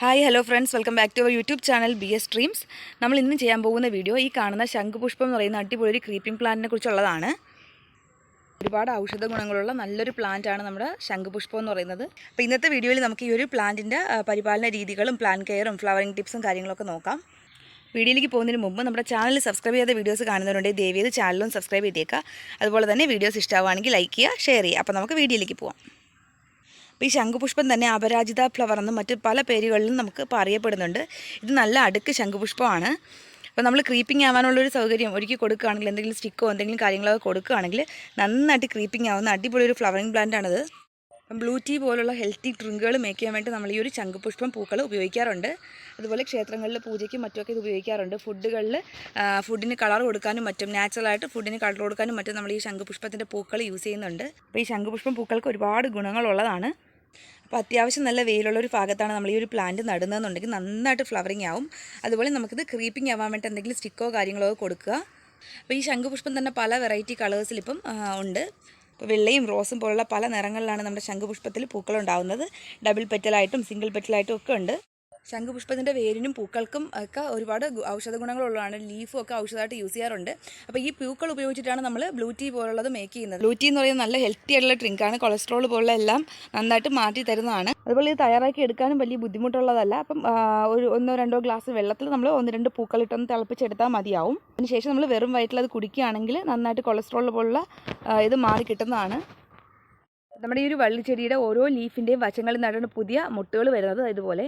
Hi hello friends. Welcome back to our YouTube channel B S dreams. നമ്മൾ ഇന്ന് ചെയ്യാൻ പോകുന്ന വീഡിയോ ഈ കാണുന്ന ശംഖുപുഷ്പം എന്ന് പറയുന്ന അടിപൊളി ഒരു ക്രീപ്പിംഗ് പ്ലാന്റിനെ കുറിച്ചുള്ളതാണ്. ഒരുപാട് ഔഷധ ഗുണങ്ങളുള്ള നല്ലൊരു പ്ലാന്റ് ആണ് നമ്മുടെ ശംഖുപുഷ്പം എന്ന് പറയുന്നത്. അപ്പോൾ ഇന്നത്തെ വീഡിയോയിൽ നമുക്ക് ഈ ഒരു പ്ലാന്റിന്റെ പരിപാലന രീതികളും പ്ലാൻ കെയറും ഫ്ലവറിംഗ് ടിപ്സും കാര്യങ്ങളൊക്കെ നോക്കാം. വീഡിയോയിലേക്ക് പോകുന്നതിന് മുമ്പ് നമ്മുടെ ചാനൽ സബ്സ്ക്രൈബ് ചെയ്ത വീഡിയോസ് കാണുന്നവരുണ്ടെങ്കിൽ ദയവ് ചെയ്ത് ചാനലും സബ്സ്ക്രൈബ് ചെയ്തേക്കുക. അതുപോലെ തന്നെ വീഡിയോസ് ഇഷ്ടമാവുകയാണെങ്കിൽ ലൈക്ക് ചെയ്യുക ഷെയർ ചെയ്യുക. അപ്പോൾ നമുക്ക് വീഡിയോയിലേക്ക് പോവാം. അപ്പോൾ ഈ ശംഖുപുഷ്പം തന്നെ അപരാജിത ഫ്ലവർ എന്നും മറ്റ് പല പേരുകളിലും നമുക്ക് ഇപ്പോൾ അറിയപ്പെടുന്നുണ്ട്. ഇത് നല്ല അടുക്ക് ശംഖുപുഷ്പമാണ്. അപ്പോൾ നമ്മൾ ക്രീപ്പിംഗ് ആവാനുള്ളൊരു സൗകര്യം ഒരുക്കി കൊടുക്കുകയാണെങ്കിൽ എന്തെങ്കിലും സ്റ്റിക്കോ എന്തെങ്കിലും കാര്യങ്ങളൊക്കെ കൊടുക്കുകയാണെങ്കിൽ നന്നായിട്ട് ക്രീപ്പിംഗ് ആവുന്ന അടിപൊളി ഒരു ഫ്ലവറിംഗ് അപ്പം ബ്ലൂ ടീ പോലുള്ള ഹെൽത്തി ഡ്രിങ്കുകൾ മേക്ക് ചെയ്യാൻ വേണ്ടി നമ്മൾ ഈ ഒരു ശംഖുപുഷ്പം പൂക്കൾ ഉപയോഗിക്കാറുണ്ട്. അതുപോലെ ക്ഷേത്രങ്ങളിൽ പൂജയ്ക്കും മറ്റുമൊക്കെ ഇത് ഉപയോഗിക്കാറുണ്ട്. ഫുഡുകളിൽ ഫുഡിന് കളർ കൊടുക്കാനും മറ്റും നാച്ചുറലായിട്ട് ഫുഡിന് കളർ കൊടുക്കാനും മറ്റും നമ്മൾ ഈ ശംഖുപുഷ്പത്തിന്റെ പൂക്കൾ യൂസ് ചെയ്യുന്നുണ്ട്. അപ്പോൾ ഈ ശംഖുപുഷ്പം പൂക്കൾക്ക് ഒരുപാട് ഗുണങ്ങളുള്ളതാണ്. അപ്പോൾ അത്യാവശ്യം നല്ല വെയിലുള്ള ഒരു ഭാഗത്താണ് നമ്മൾ ഈ ഒരു പ്ലാന്റ് നടുന്നതെന്നുണ്ടെങ്കിൽ നന്നായിട്ട് ഫ്ലവറിങ് ആവും. അതുപോലെ നമുക്കിത് ക്രീപ്പിംഗ് ആവാൻ വേണ്ടി എന്തെങ്കിലും സ്റ്റിക്കോ കാര്യങ്ങളോ കൊടുക്കുക. അപ്പോൾ ഈ ശംഖുപുഷ്പം തന്നെ പല വെറൈറ്റി കളേഴ്സിലിപ്പം ഉണ്ട്. ഇപ്പോൾ വെള്ളയും റോസും പോലുള്ള പല നിറങ്ങളിലാണ് നമ്മുടെ ശംഖുപുഷ്പത്തിൽ പൂക്കളുണ്ടാവുന്നത് ഡബിൾ പെറ്റലായിട്ടും സിംഗിൾ പെറ്റലായിട്ടും ഒക്കെ ഉണ്ട്. ശംഖുപുഷ്പത്തിന്റെ വേരിനും പൂക്കൾക്കും ഒക്കെ ഒരുപാട് ഔഷധ ഗുണങ്ങളുള്ളതാണ്. ലീഫും ഒക്കെ ഔഷധമായിട്ട് യൂസ് ചെയ്യാറുണ്ട്. അപ്പോൾ ഈ പൂക്കൾ ഉപയോഗിച്ചിട്ടാണ് നമ്മൾ ബ്ലൂ ടീ പോലുള്ളത് മേക്ക് ചെയ്യുന്നത്. ബ്ലൂ ടീ എന്ന് പറയുന്നത് നല്ല ഹെൽത്തി ആയിട്ടുള്ള ഡ്രിങ്കാണ് കൊളസ്ട്രോൾ പോലുള്ള എല്ലാം നന്നായിട്ട് മാറ്റി തരുന്നതാണ്. അതുപോലെ ഇത് തയ്യാറാക്കി എടുക്കാനും വലിയ ബുദ്ധിമുട്ടുള്ളതല്ല. അപ്പം ഒരു ഒന്നോ രണ്ടോ ഗ്ലാസ് വെള്ളത്തിൽ നമ്മൾ ഒന്ന് രണ്ട് പൂക്കളിട്ടൊന്ന് തിളപ്പിച്ചെടുത്താൽ മതിയാവും. അതിനുശേഷം നമ്മൾ വെറും വയറ്റിൽ അത് കുടിക്കുകയാണെങ്കിൽ നന്നായിട്ട് കൊളസ്ട്രോൾ പോലുള്ള ഇത് മാറി കിട്ടുന്നതാണ്. നമ്മുടെ ഈ ഒരു വള്ളിച്ചെടിയുടെ ഓരോ ലീഫിന്റെയും വശങ്ങളിൽ നിന്നാണ് പുതിയ മുട്ടുകൾ വരുന്നത്. ഇതുപോലെ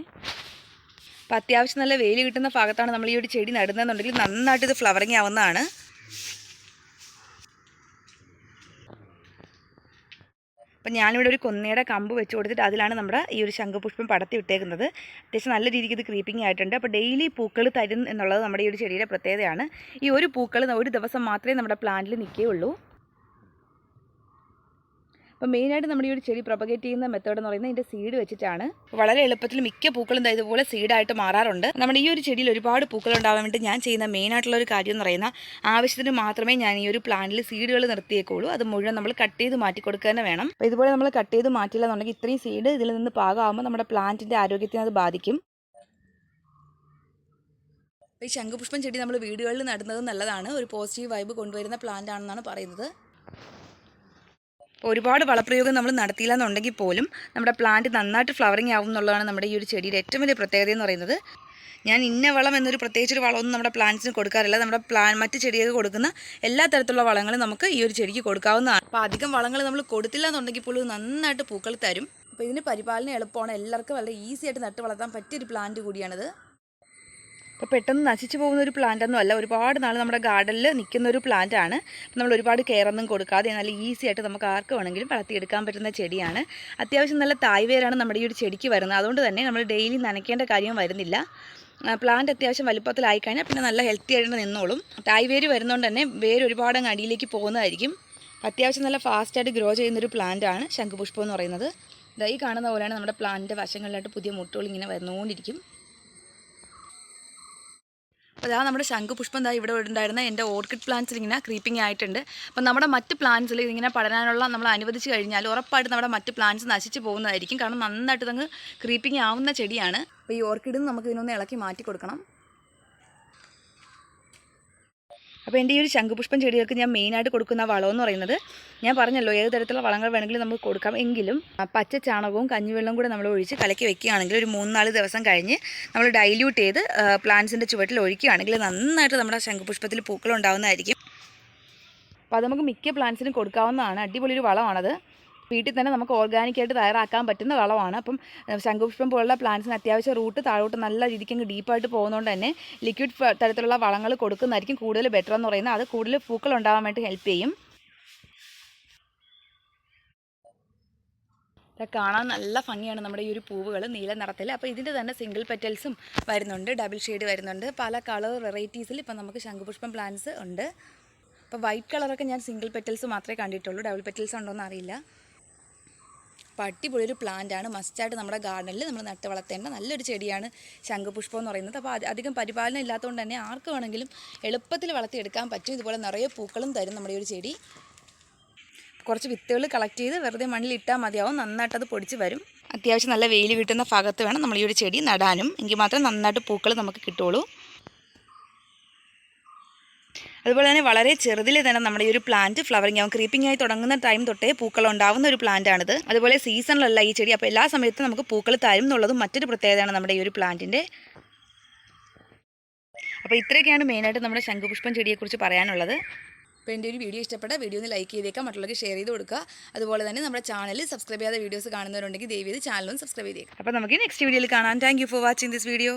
അപ്പം അത്യാവശ്യം നല്ല വെയിൽ കിട്ടുന്ന ഭാഗത്താണ് നമ്മൾ ഈ ഒരു ചെടി നടുന്നതെന്നുണ്ടെങ്കിൽ നന്നായിട്ട് ഇത് ഫ്ലവറിങ് ആവുന്നതാണ്. അപ്പം ഞാനിവിടെ ഒരു കൊന്നയുടെ കമ്പ് വെച്ച് കൊടുത്തിട്ട് അതിലാണ് നമ്മുടെ ഈ ഒരു ശംഖുപുഷ്പം പടത്തി വിട്ടേക്കുന്നത്. അത്യാവശ്യം നല്ല രീതിക്ക് ഇത് ക്രീപ്പിംഗ് ആയിട്ടുണ്ട്. അപ്പോൾ ഡെയിലി പൂക്കൾ തരും എന്നുള്ളത് നമ്മുടെ ഈ ഒരു ചെടിയുടെ പ്രത്യേകതയാണ്. ഈ ഒരു പൂക്കൾ ഒരു ദിവസം മാത്രമേ നമ്മുടെ പ്ലാന്റിൽ നിൽക്കുകയുള്ളൂ. അപ്പോൾ മെയിനായിട്ട് നമ്മുടെ ഈ ഒരു ചെടി പ്രൊപ്പഗേറ്റ് ചെയ്യുന്ന മെത്തേഡ് എന്ന് പറയുന്നത് ഇതിന്റെ സീഡ് വെച്ചിട്ടാണ്. വളരെ എളുപ്പത്തിൽ മിക്ക പൂക്കളും ഇതുപോലെ സീഡായിട്ട് മാറാറുണ്ട്. നമ്മുടെ ഈ ഒരു ചെടിയിൽ ഒരുപാട് പൂക്കൾ ഉണ്ടാവാൻ വേണ്ടി ഞാൻ ചെയ്യുന്ന മെയിനായിട്ടുള്ള ഒരു കാര്യം എന്ന് പറയുന്ന ആവശ്യത്തിന് മാത്രമേ ഞാൻ ഈ ഒരു പ്ലാന്റിൽ സീഡുകൾ നിർത്തിയേക്കുള്ളൂ. അത് മുഴുവൻ നമ്മൾ കട്ട് ചെയ്ത് മാറ്റി കൊടുക്കുക തന്നെ വേണം. അപ്പോൾ ഇതുപോലെ നമ്മൾ കട്ട് ചെയ്ത് മാറ്റില്ല എന്നുണ്ടെങ്കിൽ ഇത്രയും സീഡ് ഇതിൽ നിന്ന് പാകമാകുമ്പോൾ നമ്മുടെ പ്ലാന്റിന്റെ ആരോഗ്യത്തിന് അത് ബാധിക്കും. ഈ ശംഖുപുഷ്പം ചെടി നമ്മൾ വീടുകളിൽ നടുന്നത് നല്ലതാണ്. ഒരു പോസിറ്റീവ് വൈബ് കൊണ്ടുവരുന്ന പ്ലാന്റ് ആണെന്നാണ് പറയുന്നത്. ഒരുപാട് വളപ്രയോഗം നമ്മൾ നടത്തിയില്ല എന്നുണ്ടെങ്കിൽ പോലും നമ്മുടെ പ്ലാന്റ് നന്നായിട്ട് ഫ്ലവറിങ് ആവും എന്നുള്ളതാണ് നമ്മുടെ ഈ ഒരു ചെടിയുടെ ഏറ്റവും വലിയ പ്രത്യേകത എന്ന് പറയുന്നത്. ഞാൻ ഇന്ന വളം എന്നൊരു പ്രത്യേകിച്ചൊരു വളമൊന്നും നമ്മുടെ പ്ലാന്റ്സിന് കൊടുക്കാറില്ല. നമ്മുടെ പ്ലാൻ മറ്റ് ചെടികൾക്ക് കൊടുക്കുന്ന എല്ലാ തരത്തിലുള്ള വളങ്ങളും നമുക്ക് ഈ ഒരു ചെടിക്ക് കൊടുക്കാവുന്നതാണ്. അപ്പോൾ അധികം വളങ്ങൾ നമ്മൾ കൊടുത്തില്ല എന്നുണ്ടെങ്കിൽ പോലും നന്നായിട്ട് പൂക്കൾ തരും. അപ്പോൾ ഇതിന് പരിപാലനം എളുപ്പമാണ്. എല്ലാവർക്കും വളരെ ഈസി ആയിട്ട് നട്ട് വളർത്താൻ പറ്റിയൊരു പ്ലാന്റ് കൂടിയാണിത്. അപ്പോൾ പെട്ടെന്ന് നശിച്ചു പോകുന്ന ഒരു പ്ലാന്റ് ഒന്നും അല്ല. ഒരുപാട് നാൾ നമ്മുടെ ഗാർഡനിൽ നിൽക്കുന്ന ഒരു പ്ലാന്റ് ആണ്. നമ്മൾ ഒരുപാട് കെയർ ഒന്നും കൊടുക്കാതെ നല്ല ഈസി ആയിട്ട് നമുക്ക് ആർക്ക് വേണമെങ്കിലും വളർത്തിയെടുക്കാൻ പറ്റുന്ന ചെടിയാണ്. അത്യാവശ്യം നല്ല തായ്വേരാണ് നമ്മുടെ ഈ ഒരു ചെടിക്ക് വരുന്നത്. അതുകൊണ്ട് തന്നെ നമ്മൾ ഡെയിലി നനയ്ക്കേണ്ട കാര്യം വരുന്നില്ല. പ്ലാന്റ് അത്യാവശ്യം വലുപ്പത്തിലായി കഴിഞ്ഞാൽ പിന്നെ നല്ല ഹെൽത്തി ആയിട്ട് നിന്നോളും. തായ്വേര് വരുന്നതുകൊണ്ട് തന്നെ വേര് ഒരുപാട് അടിയിലേക്ക് പോകുന്നതായിരിക്കും. അത്യാവശ്യം നല്ല ഫാസ്റ്റായിട്ട് ഗ്രോ ചെയ്യുന്നൊരു ആണ് ശംഖുപുഷ്പം എന്ന് പറയുന്നത്. ഈ കാണുന്ന പോലെയാണ് നമ്മുടെ പ്ലാന്റിന്റെ വശങ്ങളിലായിട്ട് പുതിയ മുട്ടുകൾ ഇങ്ങനെ വന്നുകൊണ്ടിരിക്കും. അപ്പോൾ അതാ നമ്മുടെ ശംഖുപുഷ്പം ദാ ഇവിടെ ഉണ്ടായിരുന്ന എന്റെ ഓർക്കിഡ് പ്ലാന്റ്സിൽ ഇങ്ങനെ ക്രീപ്പിംഗ് ആയിട്ടുണ്ട്. അപ്പോൾ നമ്മുടെ മറ്റ് പ്ലാന്റ്സിൽ ഇതിങ്ങനെ പടരാനുള്ള നമ്മൾ അനുവദിച്ച് കഴിഞ്ഞാൽ ഉറപ്പായിട്ട് നമ്മുടെ മറ്റ് പ്ലാന്റ്സ് നശിച്ച് പോകുന്നതായിരിക്കും. കാരണം നന്നായിട്ട് അങ്ങ് ക്രീപ്പിംഗ് ആവുന്ന ചെടിയാണ്. അപ്പോൾ ഈ ഓർക്കിഡിൽ നമുക്ക് ഇതിനൊന്ന് ഇളക്കി മാറ്റി കൊടുക്കണം. അപ്പോൾ എന്റെ ഈ ഒരു ശംഖുപുഷ്പം ചെടികൾക്ക് ഞാൻ മെയിനായിട്ട് കൊടുക്കുന്ന വളമെന്ന് പറയുന്നത് ഞാൻ പറഞ്ഞല്ലോ ഏത് തരത്തിലുള്ള വളങ്ങൾ വേണമെങ്കിലും നമുക്ക് കൊടുക്കാം. എങ്കിലും പച്ച ചാണകവും കഞ്ഞിവെള്ളവും കൂടെ നമ്മൾ ഒഴിച്ച് കലക്കി വെക്കുകയാണെങ്കിൽ ഒരു മൂന്ന് നാല് ദിവസം കഴിഞ്ഞ് നമ്മൾ ഡൈല്യൂട്ട് ചെയ്ത് പ്ലാന്റ്സിന്റെ ചുവട്ടിൽ ഒഴിക്കുകയാണെങ്കിൽ നന്നായിട്ട് നമ്മുടെ ശംഖുപുഷ്പത്തിൽ പൂക്കൾ ഉണ്ടാവുന്നതായിരിക്കും. അപ്പോൾ അത് നമുക്ക് മിക്ക പ്ലാന്റ്സിനും കൊടുക്കാവുന്നതാണ്. അടിപൊളി ഒരു വളമാണത്. വീട്ടിൽ തന്നെ നമുക്ക് ഓർഗാനിക്കായിട്ട് തയ്യാറാക്കാൻ പറ്റുന്ന വളമാണ്. അപ്പം ശംഖുപുഷ്പം പോലുള്ള പ്ലാന്റ്സിന് അത്യാവശ്യം റൂട്ട് താഴോട്ട് നല്ല രീതിക്ക് അങ്ങ് ഡീപ്പായിട്ട് പോകുന്നതുകൊണ്ട് തന്നെ ലിക്വിഡ് തരത്തിലുള്ള വളങ്ങൾ കൊടുക്കുന്നതായിരിക്കും കൂടുതൽ ബെറ്റർ എന്ന് പറയുന്നത്. അത് കൂടുതൽ പൂക്കൾ ഉണ്ടാകാൻ വേണ്ടി ഹെൽപ്പ് ചെയ്യും. കാണാൻ നല്ല ഭംഗിയാണ് നമ്മുടെ ഈ ഒരു പൂവുകൾ നീല നിറത്തിൽ. അപ്പോൾ ഇതിന്റെ തന്നെ സിംഗിൾ പെറ്റൽസും വരുന്നുണ്ട് ഡബിൾ ഷെയ്ഡ് വരുന്നുണ്ട്. പല കളർ വെറൈറ്റീസിൽ ഇപ്പം നമുക്ക് ശംഖുപുഷ്പം പ്ലാന്റ്സ് ഉണ്ട്. അപ്പോൾ വൈറ്റ് കളറൊക്കെ ഞാൻ സിംഗിൾ പെറ്റൽസ് മാത്രമേ കണ്ടിട്ടുള്ളൂ. ഡബിൾ പെറ്റൽസ് ഉണ്ടോയെന്ന് അറിയില്ല. അപ്പോൾ അടിപൊളി ഒരു പ്ലാന്റ് ആണ് മസ്റ്റായിട്ട് നമ്മുടെ ഗാർഡനിൽ നമ്മൾ നട്ട് വളർത്തേണ്ട നല്ലൊരു ചെടിയാണ് ശംഖുപുഷ്പം എന്ന് പറയുന്നത്. അപ്പോൾ അധികം പരിപാലനം ഇല്ലാത്തതുകൊണ്ട് തന്നെ ആർക്ക് വേണമെങ്കിലും എളുപ്പത്തിൽ വളർത്തിയെടുക്കാൻ പറ്റും. ഇതുപോലെ നിറയെ പൂക്കളും തരും നമ്മുടെ ഒരു ചെടി. കുറച്ച് വിത്തുകൾ കളക്ട് ചെയ്ത് വെറുതെ മണ്ണിൽ ഇട്ടാൽ മതിയാവും. നന്നായിട്ട് അത് പൊടിച്ച് വരും. അത്യാവശ്യം നല്ല വെയിൽ കിട്ടുന്ന ഭാഗത്ത് വേണം നമ്മൾ ഈ ഒരു ചെടി നടാനും. എങ്കിൽ മാത്രമേ നന്നായിട്ട് പൂക്കൾ നമുക്ക് കിട്ടുള്ളൂ അതുപോലെ തന്നെ വളരെ ചെറുതിൽ തന്നെ നമ്മുടെ ഈ ഒരു പ്ലാന്റ് ഫ്ലവറിങ് ആവും ക്രീപ്പിംഗ് ആയി തുടങ്ങുന്ന ടൈം തൊട്ടേ പൂക്കൾ ഉണ്ടാവുന്ന ഒരു പ്ലാന്റ് ആണിത്. അതുപോലെ സീസണിലല്ല ഈ ചെടി. അപ്പോൾ എല്ലാ സമയത്തും നമുക്ക് പൂക്കൾ തരും എന്നുള്ളതും മറ്റൊരു പ്രത്യേകതയാണ് നമ്മുടെ ഈ ഒരു പ്ലാന്റിന്റെ അപ്പോൾ ഇത്രയൊക്കെയാണ് മെയിനായിട്ട് നമ്മുടെ ശംഖുപുഷ്പം ചെടിയെക്കുറിച്ച് പറയാനുള്ളത്. അപ്പോൾ എന്റെ ഒരു വീഡിയോ ഇഷ്ടപ്പെട്ട വീഡിയോ ഒന്ന് ലൈക്ക് ചെയ്തേക്കാം മറ്റുള്ളവർക്ക് ഷെയർ ചെയ്ത് കൊടുക്കുക അതുപോലെ തന്നെ നമ്മുടെ ചാനൽ സബ്സ്ക്രൈബ് ചെയ്യാത്ത വീഡിയോസ് കാണുന്നവരുണ്ടെങ്കിൽ ദയവ് ചെയ്ത് ചാനലും സബ്സ്ക്രൈബ് ചെയ്തേക്കാം. അപ്പോൾ നമുക്ക് നെക്സ്റ്റ് വീഡിയോയിൽ കാണാം. Thank for watching this video